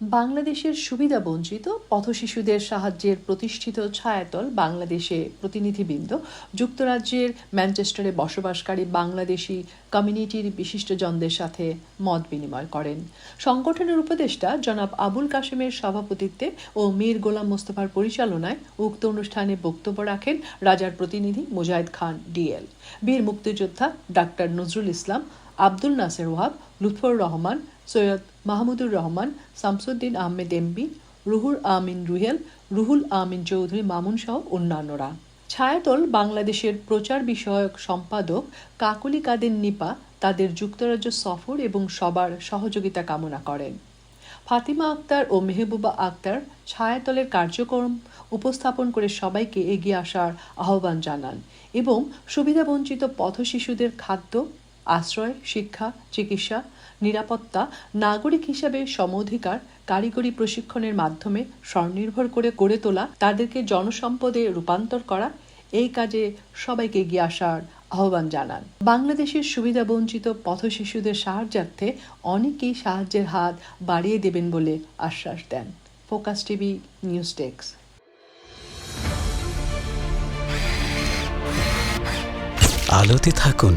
বাংলাদেশের সুবিধা বঞ্চিত পথশিশুদের সাহায্যের প্রতিষ্ঠিত ছায়াতল বাংলাদেশে প্রতিনিধিবৃন্দ, যুক্তরাজ্যের ম্যানচেস্টারে বসবাসকারী বাংলাদেশি কমিউনিটির বিশিষ্টজনদের সাথে মত বিনিময় করেন। সংগঠনের উপদেষ্টা জনাব আবুল কাশেমের সভাপতিত্বে ও মীর গোলাম মোস্তফার পরিচালনায় উক্ত অনুষ্ঠানে বক্তব্য রাখেন রাজার প্রতিনিধি মুজাহিদ খান ডিএল। বীর মুক্তিযোদ্ধা ডাক্তার নজরুল ইসলাম আব্দুল নাসের ওয়াহাব, লুৎফর রহমান, সৈয়দ মাহমুদুর রহমান, শামসুদ্দিন আহমেদ এমবি রুহুল আমিন রুহেল, রুহুল আমিন চৌধুরী মামুন সহ অন্যান্যরা। ছায়াতল বাংলাদেশের প্রচার বিষয়ক সম্পাদক কাকলি কাদের নিপা তাদের যুক্তরাজ্য সফর এবং সবার সহযোগিতা কামনা করেন। ফাতিমা আক্তার ও মেহবুবা আক্তার ছায়াতলের কার্যক্রম উপস্থাপন করে সবাইকে এগিয়ে আসার আহ্বান জানান এবং সুবিধাবঞ্চিত পথশিশুদের খাদ্য আশ্রয়, শিক্ষা, চিকিৎসা, নিরাপত্তা, নাগরিক হিসাবে সমঅধিকার কারিগরি প্রশিক্ষণের মাধ্যমে স্বনির্ভর করে গড়ে তোলা, তাদেরকে জনসম্পদে রূপান্তর করা, এই কাজে সবাইকে এগিয়ে আসার আহ্বান জানান। বাংলাদেশের সুবিধাবঞ্চিত পথশিশুদের সাহায্যার্থে অনেকেই সাহায্যের হাত বাড়িয়ে দেবেন বলে আশ্বাস দেন। Focus TV news desk. আলোতে থাকুন